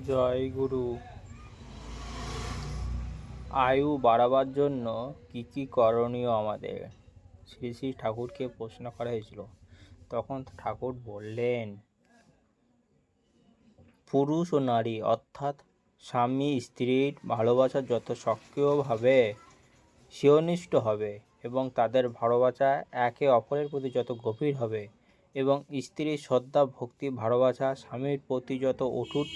জয় গুরু। আয়ু বাড়াবার জন্য কি কি করণীয় আমাদের? শ্রী শ্রী ঠাকুরকে প্রশ্ন করা হয়েছিল। তখন ঠাকুর বললেন, পুরুষ ও নারী, অর্থাৎ স্বামী স্ত্রীর ভালোবাসা যত সক্রিয়ভাবে শিওনিষ্ঠ হবে এবং তাদের ভালোবাসা একে অপরের প্রতি যত গভীর হবে এবং স্ত্রীর শ্রদ্ধা, ভক্তি, ভালোবাসা, স্বামীর প্রতি যত অটুট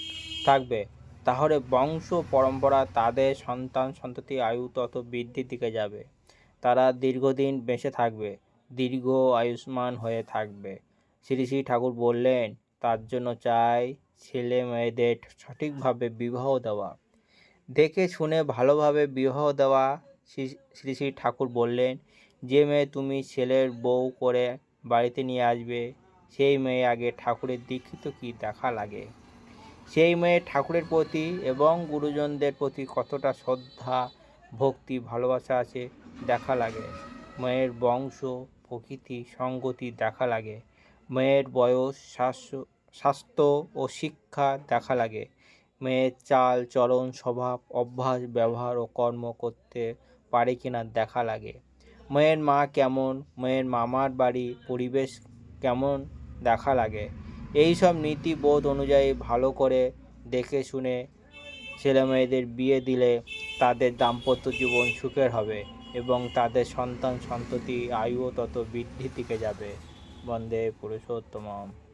থাকবে, তাহলে বংশ পরম্পরা তাদের সন্তান সন্ততি আয়ু তত বৃদ্ধির দিকে যাবে। তারা দীর্ঘদিন বেঁচে থাকবে, দীর্ঘ আয়ুষ্মান হয়ে থাকবে। শ্রী শ্রী ঠাকুর বললেন, তার জন্য চাই ছেলে মেয়েদের সঠিকভাবে বিবাহ দেওয়া। দেখে শুনে ভালোভাবে বিবাহ দেওয়া, শ্রী শ্রী ঠাকুর বললেন, যে মেয়ে তুমি ছেলের বউ করে বাড়িতে নিয়ে আসবে। সেই মেয়ে আগে ঠাকুরের দীক্ষিত কি দেখা লাগে? সেই মেয়ে ঠাকুরের প্রতি এবং গুরুজনদের প্রতি কতটা শ্রদ্ধা, ভক্তি, ভালোবাসা আছে দেখা লাগে। মেয়ের বংশ, প্রকৃতি, সঙ্গতি দেখা লাগে। মেয়ের বয়স, স্বাস্থ্য স্বাস্থ্য ও শিক্ষা দেখা লাগে। মেয়ের চাল, চলন, স্বভাব, অভ্যাস, ব্যবহার ও কর্ম করতে পারে কিনা দেখা লাগে। মেয়ের মা কেমন? মেয়ের মামার বাড়ি পরিবেশ কেমন? দেখা লাগে। এই সব নীতি বোধ অনুযায়ী ভালো করে দেখে শুনে ছেলে মেয়েদের বিয়ে দিলে তাদের দাম্পত্য জীবন সুখের হবে এবং তাদের সন্তান সন্ততি আয়ুও তত বৃদ্ধি থেকে যাবে। বন্দে পুরুষোত্তমম।